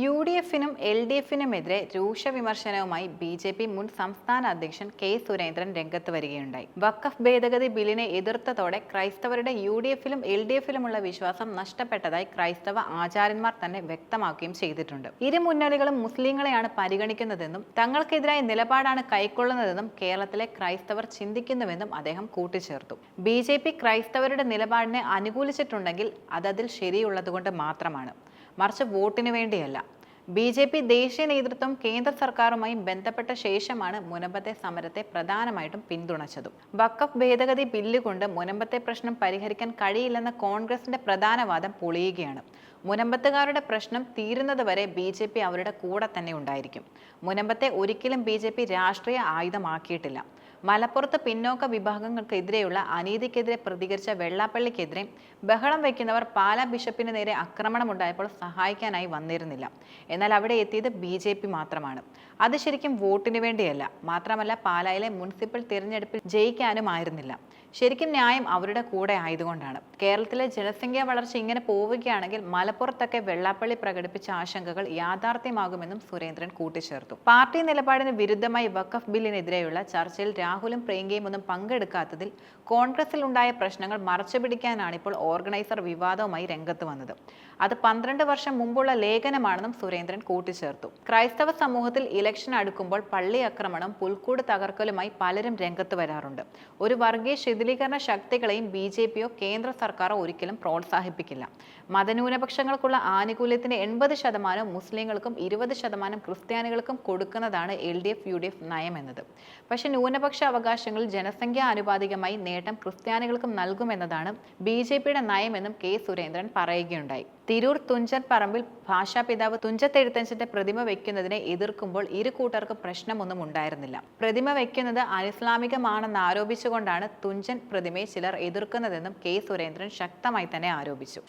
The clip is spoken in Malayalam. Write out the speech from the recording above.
യു ഡി എഫിനും എൽ ഡി എഫിനുമെതിരെ രൂക്ഷ വിമർശനവുമായി ബി ജെ പി മുൻ സംസ്ഥാന അധ്യക്ഷൻ കെ സുരേന്ദ്രൻ രംഗത്ത് വരികയുണ്ടായി. വക്കഫ് ഭേദഗതി ബില്ലിനെ എതിർത്തതോടെ ക്രൈസ്തവരുടെ യു ഡി എഫിലും എൽ ഡി എഫിലുമുള്ള വിശ്വാസം നഷ്ടപ്പെട്ടതായി ക്രൈസ്തവ ആചാര്യന്മാർ തന്നെ വ്യക്തമാക്കുകയും ചെയ്തിട്ടുണ്ട്. ഇരു മുന്നണികളും മുസ്ലിങ്ങളെയാണ് പരിഗണിക്കുന്നതെന്നും തങ്ങൾക്കെതിരായ നിലപാടാണ് കൈക്കൊള്ളുന്നതെന്നും കേരളത്തിലെ ക്രൈസ്തവർ ചിന്തിക്കുന്നുവെന്നും അദ്ദേഹം കൂട്ടിച്ചേർത്തു. ബി ജെ പി ക്രൈസ്തവരുടെ നിലപാടിനെ അനുകൂലിച്ചിട്ടുണ്ടെങ്കിൽ അതതിൽ ശരിയുള്ളതുകൊണ്ട് മാത്രമാണ്. മറിച്ച് വോട്ടിന് വേണ്ടിയല്ല. ബി ജെ പി ദേശീയ നേതൃത്വം കേന്ദ്ര സർക്കാരുമായി ബന്ധപ്പെട്ട ശേഷമാണ് മുനമ്പത്തെ സമരത്തെ പ്രധാനമായിട്ടും പിന്തുണച്ചതും. വക്കഫ് ഭേദഗതി ബില്ല് കൊണ്ട് മുനമ്പത്തെ പ്രശ്നം പരിഹരിക്കാൻ കഴിയില്ലെന്ന കോൺഗ്രസിന്റെ പ്രധാന വാദം പൊളിയുകയാണ്. മുനമ്പത്തുകാരുടെ പ്രശ്നം തീരുന്നതുവരെ ബി ജെ പി അവരുടെ കൂടെ തന്നെ ഉണ്ടായിരിക്കും. മുനമ്പത്തെ ഒരിക്കലും ബി ജെ പി രാഷ്ട്രീയ ആയുധമാക്കിയിട്ടില്ല. മലപ്പുറത്ത് പിന്നോക്ക വിഭാഗങ്ങൾക്കെതിരെയുള്ള അനീതിക്കെതിരെ പ്രതികരിച്ച വെള്ളാപ്പള്ളിക്കെതിരെ ബഹളം വയ്ക്കുന്നവർ പാലാ ബിഷപ്പിന് നേരെ ആക്രമണമുണ്ടായപ്പോൾ സഹായിക്കാനായി വന്നിരുന്നില്ല. എന്നാൽ അവിടെ എത്തിയത് ബി ജെ പി മാത്രമാണ്. അത് ശരിക്കും വോട്ടിനു വേണ്ടിയല്ല. മാത്രമല്ല പാലായിലെ മുനിസിപ്പൽ തിരഞ്ഞെടുപ്പിൽ ജയിക്കാനും ആയിരുന്നില്ല ശരിക്കും ന്യായം അവരുടെ കൂടെ ആയതുകൊണ്ടാണ്. കേരളത്തിലെ ജനസംഖ്യ വളർച്ച ഇങ്ങനെ പോവുകയാണെങ്കിൽ മലപ്പുറത്തൊക്കെ വെള്ളാപ്പള്ളി പ്രകടിപ്പിച്ച ആശങ്കകൾ യാഥാർത്ഥ്യമാകുമെന്നും സുരേന്ദ്രൻ കൂട്ടിച്ചേർത്തു. പാർട്ടി നിലപാടിന് വിരുദ്ധമായി വഖഫ് ബില്ലിനെതിരെയുള്ള ചർച്ചയിൽ രാഹുലും പ്രിയങ്കയും ഒന്നും പങ്കെടുക്കാത്തതിൽ കോൺഗ്രസിൽ ഉണ്ടായ പ്രശ്നങ്ങൾ മറച്ചുപിടിക്കാനാണ് ഇപ്പോൾ ഓർഗനൈസർ വിവാദവുമായി രംഗത്ത് വന്നത്. അത് പന്ത്രണ്ട് വർഷം മുമ്പുള്ള ലേഖനമാണെന്നും സുരേന്ദ്രൻ കൂട്ടിച്ചേർത്തു. ക്രൈസ്തവ സമൂഹത്തിൽ ഇലക്ഷൻ അടുക്കുമ്പോൾ പള്ളി ആക്രമണം പുൽക്കൂട് തകർക്കലുമായി പലരും രംഗത്ത് വരാറുണ്ട്. ഒരു വർഗീയ ശിഥിലീകരണ ശക്തികളെയും ബി ജെ പിയോ കേന്ദ്ര സർക്കാരോ ഒരിക്കലും പ്രോത്സാഹിപ്പിക്കില്ല. മതന്യൂനപക്ഷങ്ങൾക്കുള്ള ആനുകൂല്യത്തിന്റെ എൺപത് ശതമാനം മുസ്ലിങ്ങൾക്കും ഇരുപത് ശതമാനം ക്രിസ്ത്യാനികൾക്കും കൊടുക്കുന്നതാണ് L D F U D F നയം എന്നത് പക്ഷെ ന്യൂനപക്ഷ അവകാശങ്ങളിൽ ജനസംഖ്യാ ആനുപാതികമായി നേട്ടം ക്രിസ്ത്യാനികൾക്കും നൽകുമെന്നതാണ് ബി ജെ പിയുടെ നയമെന്നും കെ സുരേന്ദ്രൻ പറയുകയുണ്ടായി. തിരൂർ തുഞ്ചൻ പറമ്പിൽ ഭാഷാപിതാവ് തുഞ്ചത്തെഴുത്തച്ഛന്റെ പ്രതിമ വയ്ക്കുന്നതിനെ എതിർക്കുമ്പോൾ ഇരു കൂട്ടർക്കും പ്രശ്നമൊന്നും ഉണ്ടായിരുന്നില്ല. പ്രതിമ വയ്ക്കുന്നത് അനിസ്ലാമികമാണെന്ന് ആരോപിച്ചുകൊണ്ടാണ് തുഞ്ചൻ പ്രതിമയെ ചിലർ എതിർക്കുന്നതെന്നും കെ സുരേന്ദ്രൻ ശക്തമായി തന്നെ ആരോപിച്ചു.